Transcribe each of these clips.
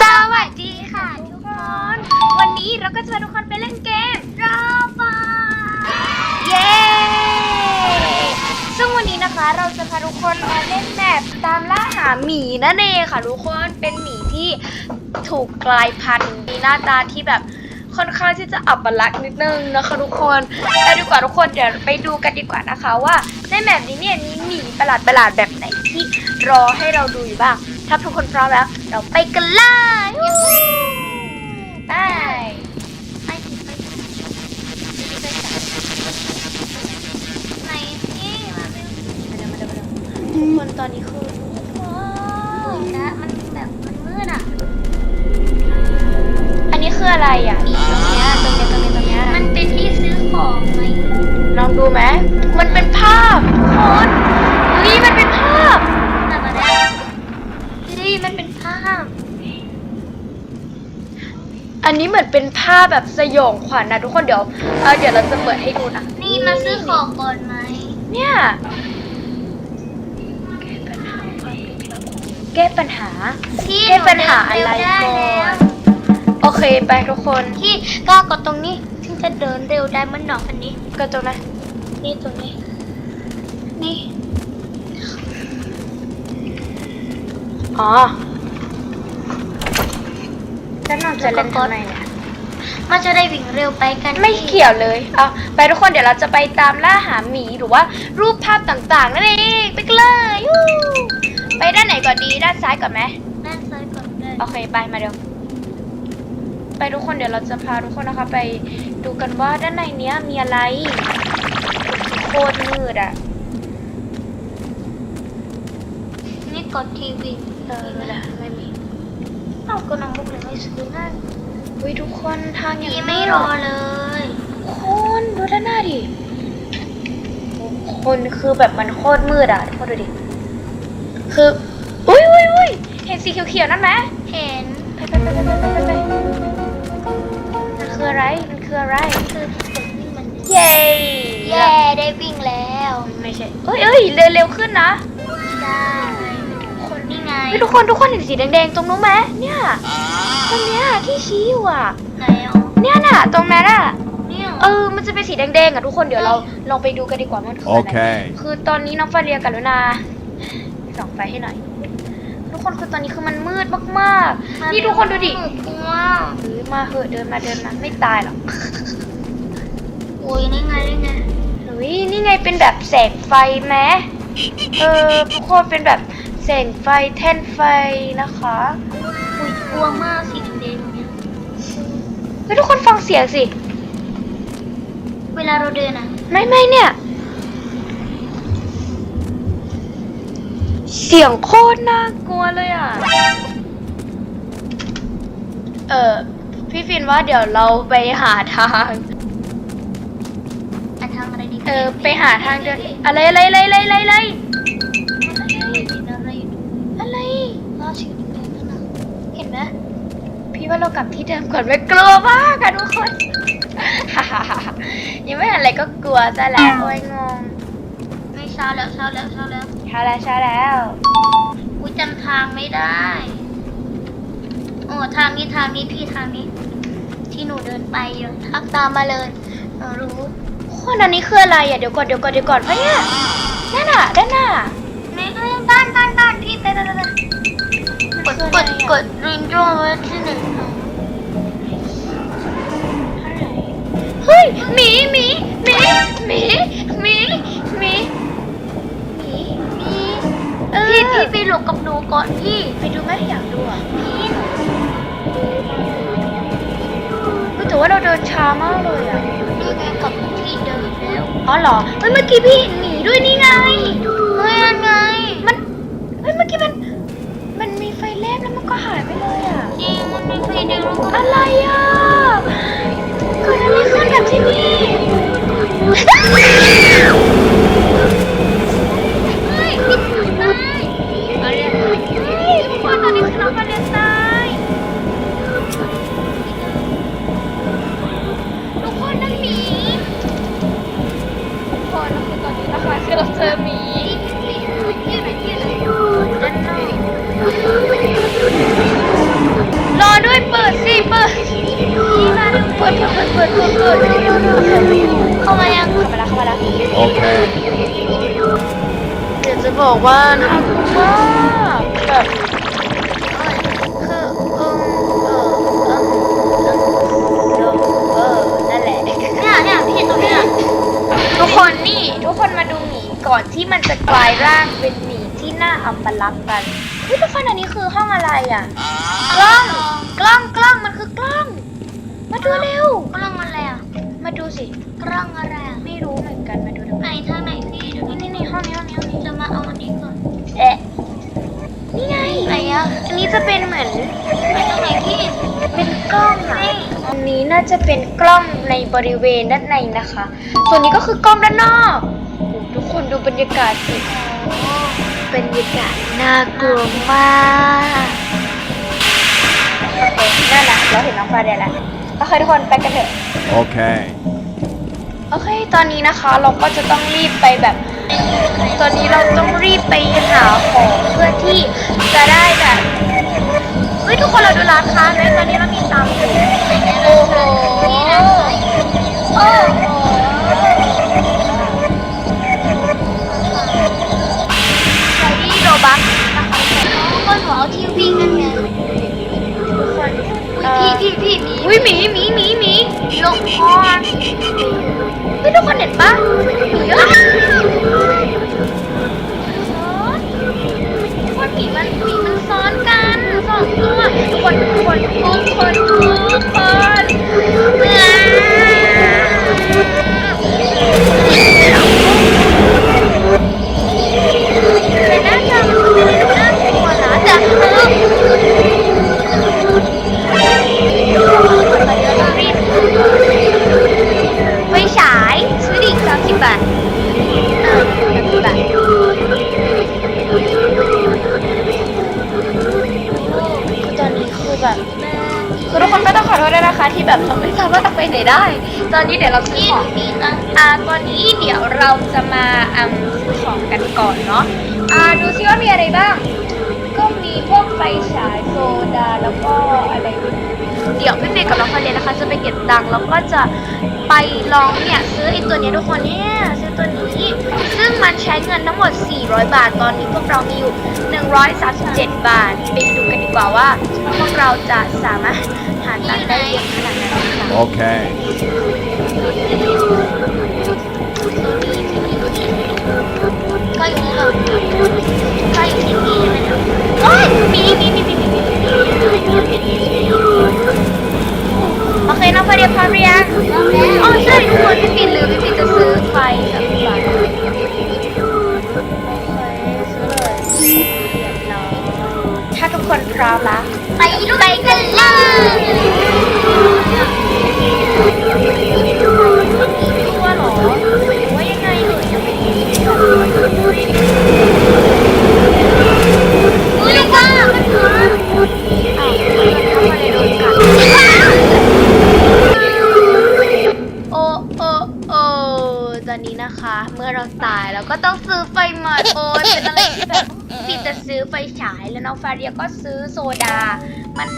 สวัสดีค่ะทุกคน วันนี้เราก็จะพาทุกคนไปเล่นเกมรอบอเย้ ซึ่งวันนี้นะคะเราจะพาทุกคนมาเล่นแมปตามล่าหาหมีนั่นเองค่ะทุกคน เป็นหมีที่ถูกกลายพันธุ์มีหน้าตาที่แบบ ค่อนข้างที่จะอับลักนิดนึงนะคะทุกคนไปดีกว่าทุกคนเดี๋ยวไปดูกันดีกว่านะคะว่าในแมปนี้เนี่ยมีหมีประหลาดประหลาดแบบไหนที่รอให้เราดูอยู่บ้าง ถ้าทุกคนพร้อมแล้ว เราไปกันเลยไปไปไปไปไหนนี่มาเร็วมาเร็วมาเร็วมาเร็วทุกคนตอนนี้คือว้าวนะมัน คืออะไรอะตรงเนี้ยตรงเนี้ยตรงเนี้ยตรงเนี้ยมันเป็นที่ซื้อของไหมลองดูไหมมันเป็นภาพทุกคนเฮ้ยมันเป็นภาพมาแล้วเฮ้ยมันเป็นภาพ อันนี้เหมือนเป็นภาพแบบสยองขวัญนะทุกคนเดี๋ยวเออเดี๋ยวเราจะเปิดให้ดูนะ นี่มาซื้อของก่อนไหมเนี่ยแก้ปัญหาพี่แก้ปัญหาอะไรหนูเดินก่เร็วอได้นแล้ว โอเคไปทุกคนพี่ก้าวกดตรงนี้ถึงจะเดินเร็วได้เหมันหนองอันนี้ก็ตรงนะนี่ตรงนี้ นี่ อ๋อแล้วน้องจะเล่นทำไมเนี่ย มันจะได้วิ่งเร็วไปกันไม่เกี่ยวเลย เอาไปทุกคนเดี๋ยวเราจะไปตามล่าหาหมีหรือว่ารูปภาพต่างๆนั่นเองไปกันเลยยูไปด้านไหนก่อนดีด้านซ้ายก่อนไหมด้านซ้ายก่อนได้โอเคไปมาเดี๋ยว ไปทุกคนเดี๋ยวเราจะพาทุกคนนะคะ ไปดูกันว่าด้านในเนี้ยมีอะไรโคตรมืดอะนี่กดทีวีเออรู้แล้วไม่มีเราก็น้องบุกเลยไม่ซื้อนั่นวิทุกคนทางอย่างนี่ไม่รอเลยคนดูด้านหน้าดิคนคือแบบมันโคตรมืดอะทุกคนดูดิคืออุ้ยอุ้ยอุ้ยเห็นสีเขียวๆนั่นไหมเห็นไปไปไปไปไปไปไปมันคื ออะไร มันคืออะไร คือที่กดวิ่งมันเย้เย่ได้วิ่งแล้วไม่ใช่เอ้ยเอ้ยเร็วเร็วขึ้นนะได้คนนี่ไงเฮ้ยทุกคนทุกคนเห็นสีแดงๆตรงนู้นไหมเนี่ยตรงเนี้ยที่ชี้อยู่อะไหนอะเนี่ยน่ะ ตรงนั้นอะเนี่ยเออ มันจะเป็นสีแดงๆอะทุกคนเดี๋ยวเราลองไปดูกันดีกว่าว่ามันคืออะไร Okay. คือตอนนี้น้องฟาเรียกับลุนาส่องไฟให้หน่อยทุก คนคือตอนนี้คือมันมืดมากๆ นี่ทุกคนดูดิกลัวเฮ้ยมาเหอะเดินมาเดินมาไม่ตายหรอกโอ้ยนี่ไงนี่ไงเฮ้ยนี่ไงเป็นแบบแสงไฟไหมเออทุกคนเป็นแบบแสงไฟแท่นไฟนะคะอุ้ยกลัวมากสีแดงๆเนี่ยเฮ้ยทุกคนฟังเสียงสิ เวลาเราเดินอะไม่ไม่เนี่ย เสียงโคตรน่ากลัวเลยอะ เออพี่ฟินว่าเดี๋ยวเราไปหาทาง อันทางอะไรดีเออไปหาทางเดินอะไรอะไรอะไรอะไรอะไรอะไรอะไรอยู่อะไรรอสีแดงๆนั่นน่ะเห็นไหมพี่ว่าเรากลับที่เดิมก่อนไม่กลัวมากอะทุกคนยังไม่เห็นอะไรก็กลัวซะแล้วโอ้ยงงไม่เช้าแล้วเช้าแล้วเช้าแล้ว ช้าแล้วช้าแล้วกูจำทางไม่ได้ โอ้ทางนี้ทางนี้พี่ทางนี้ ที่หนูเดินไปอยู่ทักตามมาเลยหนูรู้คนอันนี้คืออะไรอะเดี๋ยวก่อนเดี๋ยวก่อนเดี๋ยวก่อนพะเนี่ยนั่นอะด้านหน้านี่ก็บ้านด้านด้านพี่ไปไปไปไปกดกดกดรินโจไว้ที่หนึ่งเฮ้ยมีมีมีมีมีมี พี่พี่ไปหลบกับหนูก่อนพี่ ไปดูไหมอยากดูอะพี่เฮ้ยแต่ว่าเราเดินช้ามากเลยอะนี่ไงกลับที่เดิมแล้วอ๋อเหรอเฮ้ยเมื่อกี้พี่เห็นหมีด้วยนี่ไงเฮ้ยยังไง รอด้วยเปิดสิเปิดเปิดเปิดเปิดเปิดเปิดเข้ามายังเข้ามาแล้วเข้ามาแล้วโอเคเดี๋ยวจะบอกว่าน่ากลัวมากแบบทุกคนนี่ ก่อนที่มันจะกลายร่างเป็นหมีที่น่าอัปลักษณ์กันเฮ้ยทุกคนอันนี้คือห้องอะไรอะ กล้อง กล้อง กล้อง มันคือกล้อง มาดูเร็ว กล้องอะไรอะ มาดูสิ กล้องอะไรอะ ไม่รู้เหมือนกัน มาดูเร็วไหนทางไหนพี่เดี๋ยวนี่นี้นี่นี่ห้องนี้ห้องนี้ห้องนี้จะมาเอาอันนี้ก่อน เอ๊ะ นี่ไงไหนอะ อันนี้จะเป็นเหมือนไหนตรงไหนพี่ เป็นกล้องอะอันนี้น่าจะเป็นกล้องในบริเวณด้านในนะคะ ส่วนนี้ก็คือกล้องด้านนอกโอ้ ทุกคนดูบรรยากาศสิบรรยากาศน่ากลัวมากโอเคนั่นแหละเราเห็นน้องฟ้าเดียแล้วโอเคทุกคนไปกันเถอะ Okay. โอเค ตอนนี้นะคะเราก็จะต้องรีบไปแบบ ตอนนี้เราต้องรีบไปหาของเพื่อที่จะได้แบบเฮ้ยทุกคนเราดูร้านค้าไหมตอนนี้เรามีตังค์อยู่โอ้โหโอ้ พี่พี่พี่หมีอุ้ยหมีหมีหมีหมีลงคอเฮ้ยทุกคนเห็นปะหมีอะทุกคนหมีมันหมีมันซ้อนกันสองตัวทุกคนทุกคนทุกคนทุกคน ทุกคนก็ต้องขอโทษด้วยนะคะ ที่แบบเราไม่สามารถไปไหนได้ ตอนนี้เดี๋ยวเราซื้อพี่ของมีตังค์อ่าตอนนี้เดี๋ยวเราจะมาอืมซื้อของกันก่อนเนาะอ่าดูซิว่ามีอะไรบ้าง ก็มีพวกไฟฉายโซดาแล้วก็อะไรเดี๋ยวพี่เมย์กับน้องพาเลนนะคะ จะไปเก็บตังค์แล้วก็จะไปลองเนี่ยซื้อไอ้ตัวนี้ทุกคนเนี่ยซื้อตัวนี้ซึ่งมันใช้เงินทั้งหมด 400 บาท ตอนนี้พวกเรามีอยู่ 137 บาทไปดู กว่าว่าพวกเราจะสามารถหาตังค์ได้เยอะขนาดไหนค่ะ Okay. แล้วก็ซื้อโซดา มัน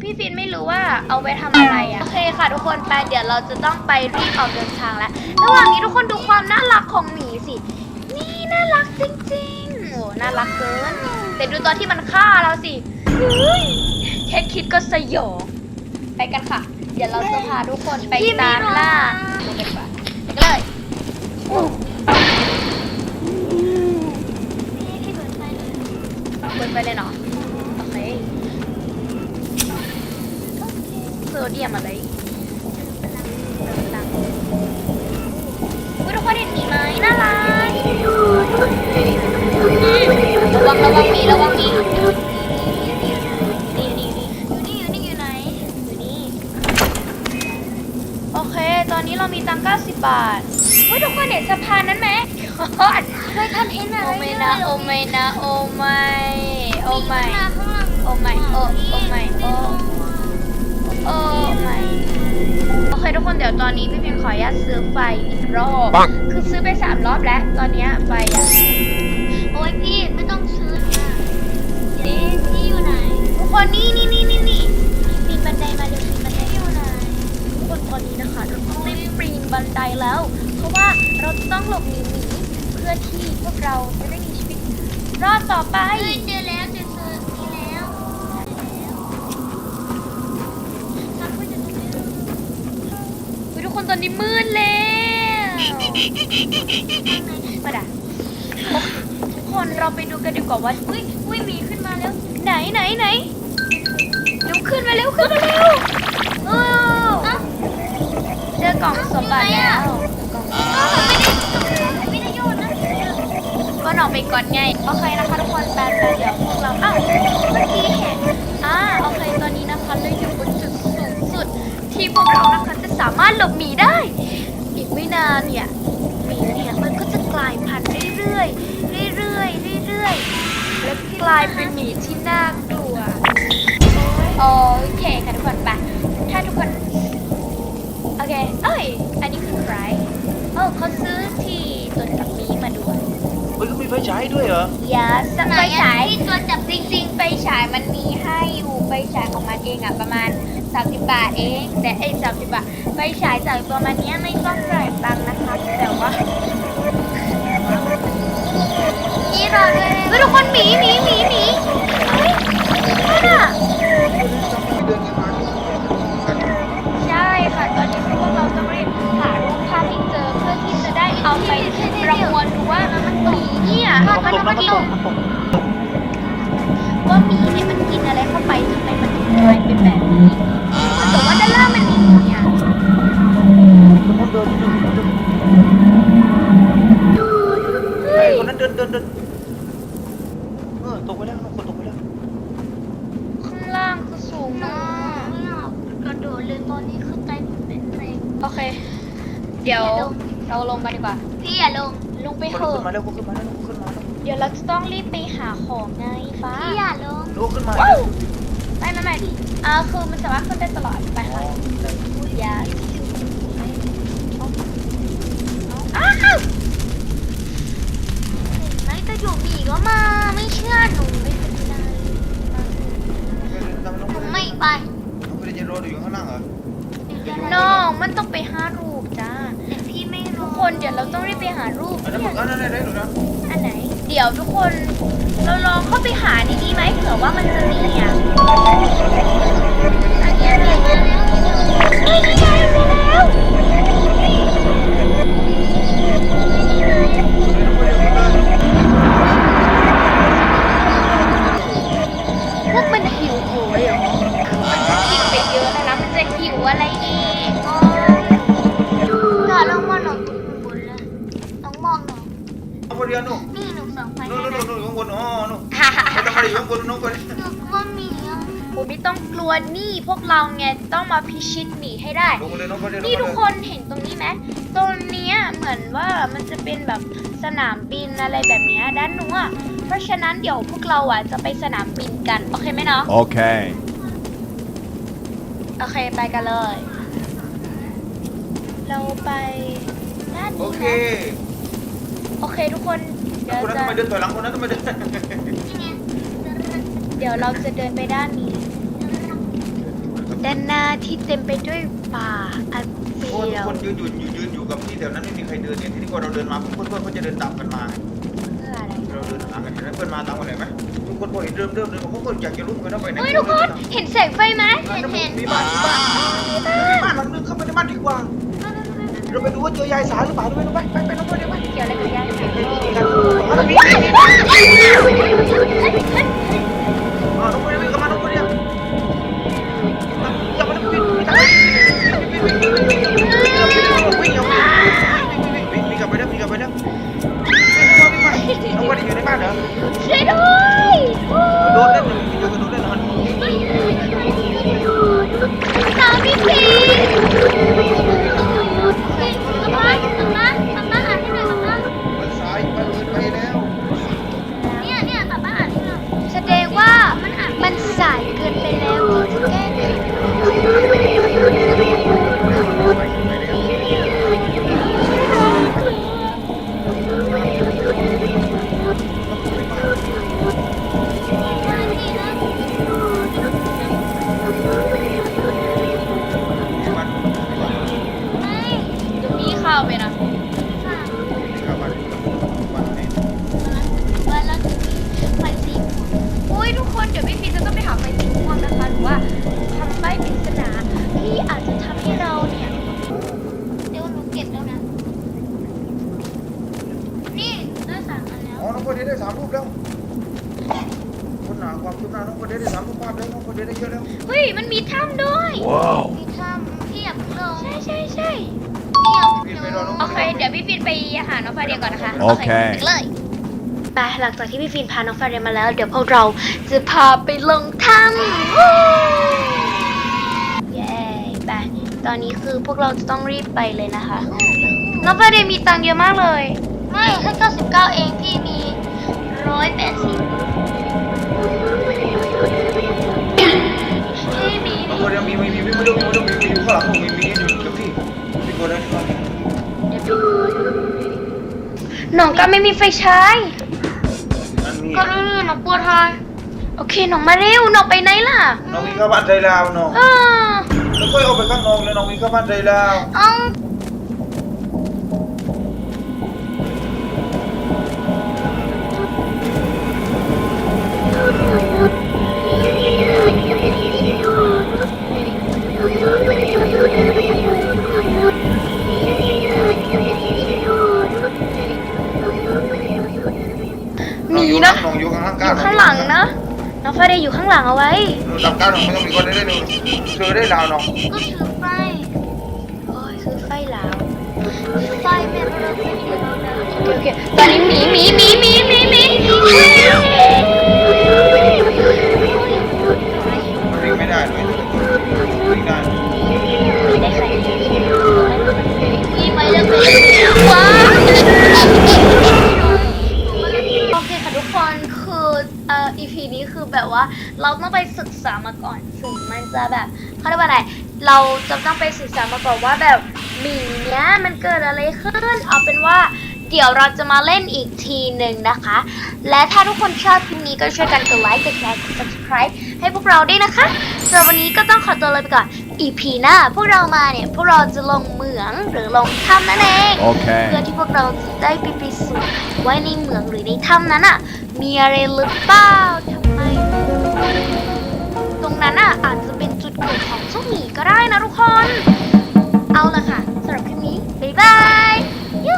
พี่ฟินไม่รู้ว่าเอาไปทำอะไรอะโอเคค่ะทุกคนไปเดี๋ยวเราจะต้องไปรีบออกเดินทางแล้ว ระหว่างนี้ทุกคนดูความน่ารักของหมีสิ นี่น่ารักจริงๆ โอ้ น่ารักเกิน แต่ดูตอนที่มันฆ่าเราสิเฮ้ยแค่คิดก็สยอง ไปกันค่ะ เดี๋ยวเราจะพาทุกคนไปตามล่าไปกันเลยเปิดไฟเลยเปิดไปเลยเนาะ โอเค โซเดียมอะไรอุ้ยทุกคนเห็นหมีไหมน่ารักระวังระวังหมีระวังหมีนี่นี่นี่อยู่นี่อยู่นี่อยู่ไหนอยู่นี่โอเค ตอนนี้เรามีตังค์90 บาทเฮ้ยทุกคนเห็นสะพานนั้นไหมโอ้ยเคยทำเห็นอะไรโอ้ไม่นะโอ้ไม่นะโอ้ไม่โอ้ไม่ข้างหลังโอไม่โอ้โอ้ไม่โอ โอ้ไม่โอเคทุกคนเดี๋ยวตอนนี้พี่เพียงขออนุญาตซื้อไฟอีกรอบปังคือซื้อไปสามรอบแล้ว ตอนเนี้ยไฟอะโอ้ยพี่ไม่ต้องซื้อนะเอ๊ะพี่อยู่ไหนทุกคนนี่นี่นี่นี่นี่ปีนบันไดมาเร็วปีนบันไดอยู่ไหนทุกคนตอนนี้นะคะเราต้องรีบปีนบันไดแล้ว เพราะว่าเราจะต้องหลบหนีหมีเพื่อที่พวกเราจะได้มีชีวิตรอบต่อไปเฮ้ยเจอแล้วเจอเจอ คนตอนนี้มืดแล้วมาด่ะทุกคนเราไปดูกันดีกว่าว่าอุ้ยอุ้ยหมีขึ้นมาแล้ว ไหนไหนไหนเร็วขึ้นมาเร็วขึ้นมาเร็วโอ้เอ้าเจอกล่องสมบัติแล้วกล่องไม่ได้โยนนะก็หนออกไปก่อนไงโอเคนะคะทุกคนแปลเดี๋ยวพวกเราอ้าวเมื่อกี้เห็นอ่าโอเคตอนนี้นะคะเราอยู่บนจุดสูงสุด ที่พวกเรานะคะจะสามารถหลบหมีได้ อีกไม่นานเนี่ยหมีเนี่ยมันก็จะกลายพันธุ์เรื่อยๆเรื่อยๆเรื่อยๆและกลายเป็นหมีที่น่ากลัวโอเคค่ะทุกคนไปถ้าทุกคนโอเคเอ้ยอันนี้คือใครโอ้เขาซื้อที่ตรว ฮ้ยก็มีไฟฉายด้วยเหรอ อย่าสไหนไฟอะฉายที่ตัวจับจริงๆไฟฉายมันมีให้อยู่ไฟฉายของมันเองอะประมาณ 30 บาทเอง แต่ไอ้30บบาทไฟฉายจากตัวมันเนี้ยไม่ต้องจ่ายตังค์นะคะ แต่ว่านี่เรอด้วยเฮ้ยทุกคนหมีหมีหมีหมีเฮ้ยนั่นอะใช่ค่ะตอนนี้พวกเราต้องรีบหารูปภาพให้เจอเพื่อที่จะได้เอาไปประมวลดูว่า เนี่ยมันตกมันน้ำมันกินตกตกว่าหมีเนี่ยมันกินอะไรเข้าไปทำไมมันถึงกลายเป็นแบบนี้แต่ว่าด้านล่างมันมีหมีอะคนเดินไอ้คนนั้นเดินเดินเดินเออตกไปแล้วคนตกไปแล้วข้างล่างคือสูงหนูมากไม่อยากกระโดดเลยตอนนี้คือใจผมเป็นเรงโอเค เดี๋ยวเราลงมาดีกว่าพี่อย่าลงลงไปคนเถขึ้นอะมาแล้วขึ้นมาแล้วขึ้นมาแล้ว เดี๋ยวเราจะต้องรีบไปหาของไงฟ้าพี่อย่าลงลุกขึ้นมาว้าวไม่ไม่ไม่อ่าคือมันสามารถขึ้นได้ตลอดไปค่ะอย่าอ้าวไอ้กระดูกหมีก็มาไม่เชื่อหนูไม่เป็นไรผมไม่ไปไม่ได้จะรออยู่ข้างล่างเหรอน้องมันต้องไปหารูปจ้าแต่พี่ไม่ทุรู้กคนเดี๋ยวเราต้องรีบไปหารูปอันนั้นมึงอันนั้นได้หนูนะอันไหนเดี๋ยวทุกคนเราลองเข้าไปหาในนี้ไหมเผื่อว่ามันจะมีอะอันนี้อะไรมาแล้วมีแล้ว เราไงต้องมาพิชิตหมีให้ได้ ลงมาเลยน้องคนเดียวนี่ทุกคนเห็นตรงนี้ไหมตรงเนี้ยเหมือนว่ามันจะเป็นแบบสนามบินอะไรแบบเนี้ยด้านนู้นอะเพราะฉะนั้นเดี๋ยวพวกเราอะจะไปสนามบินกัน โอเคไหมเนาะ Okay. โอเคไปกันเลย เราไปด้านโอนี้เคนะโอเคทุกคน เดี๋ยวคนนั้นจะ ทำไมเดินถอยหลังคนนั้นทำไมเดินนี่ไงเดี๋ยวเราจะเดินไปด้านนี้ ด้านหน้าที่เต็มไปด้วยป่าอันเปโอ้ลี่ทุยกวคนยืนอยู่ยืนอยู่กับที่แถวนั้นไม่มีใครเดินเนี่ยที่นี่พอเราเดินมาเพื่อนเพื่อนเขาจะเดินตามกันมา เพื่ออะไรเราเดินตามกันเห็นไหมเพื่อนมาตามกันเห็นไหมทุกคนพอเห็นเริ่มเริ่มเดินเขาก็อยากจะรู้เหมือนกันว่าไปไหนเฮ้ยทุกคนเห็นแสงไฟไหมเห็นเห็นมีบ้านมีบ้านมีบ้านหลังนึงเข้าไปในบ้านดีกว่า เราไปดูว่าเจอยายสาหรือเปล่าดูไปดูไปไปไปน้องไปดูไปเกี่ยวอะไรกับยายแส โอเคไปเลยไปหลังจากที่พี่ฟินพาน้องฟาเดียมาแล้ว เดี๋ยวพวกเราจะพาไปลงถ้ำวู้เย้ไปตอนนี้คือพวกเราจะต้องรีบไปเลยนะคะ น้องฟาเดียมีตังค์เยอะมากเลย ไม่แค่99 เองพี่มี 180พี่มีน้องคนเดียวมีมีมีมีไม่ต้องมีไม่ต้องมีมีอยู่ข้างหลังผมมีมีอยู่กับพี่พี่กดได้ที่บ้าน หน้องก็ไม่มีไฟฉายนั่นมีก็รู้ๆน้องปวดท้องโอเคหน้องมาเร็วหน้องไปไหนล่ะ น้องมีเข้าบ้านใจลาวน้องอ่าแล้วก็เอาไปข้างนอกเลยน้องมีเข้าบ้านใจลาวเอ้า องอยู่ข้างหลังอก้าวยู่ข้างหลังนะน้องฟาเดียอยู่ข้างหลังเอาไว้หลังก้าวน้องไม่ต้องมีคนได้เลยน้องเจอได้ลาวน้องก็ถือไฟโอ้ยซื้อไฟแล้วไฟแม่เราไม่ถือแล้วนะโอเคโอเคตอนนี้ ว่าเราต้องไปศึกษามาก่อนถึงมันจะแบบเขาเรียกว่าอะไรเราจะต้องไปศึกษามาก่อนว่าแบบหมีเนี้ยมันเกิดอะไรขึ้นเอาเป็นว่าเดี๋ยวเราจะมาเล่นอีกทีหนึ่งนะคะ และถ้าทุกคนชอบคลิปนี้ก็ช่วยกันกดไลค์ กดแชร์ กด subscribe ให้พวกเราด้วยนะคะสำหรับวันนี้ก็ต้องขอตัวลาไปก่อน EP หน้าพวกเรามาเนี่ย พวกเราจะลงเหมืองหรือลงถ้ำนั่นเอง Okay. เพื่อที่พวกเราจะได้ไปพิสูจน์ว่าในเหมืองหรือในถ้ำนั้นอะ มีอะไรหรือเปล่าทำไมตรง นั้นอะอาจจะเป็นจุดเกิดของซุ้าหมีก็ได้นะทุกคน เอาละค่ะสำหรับคลิปนี้ บ๊ายบายยู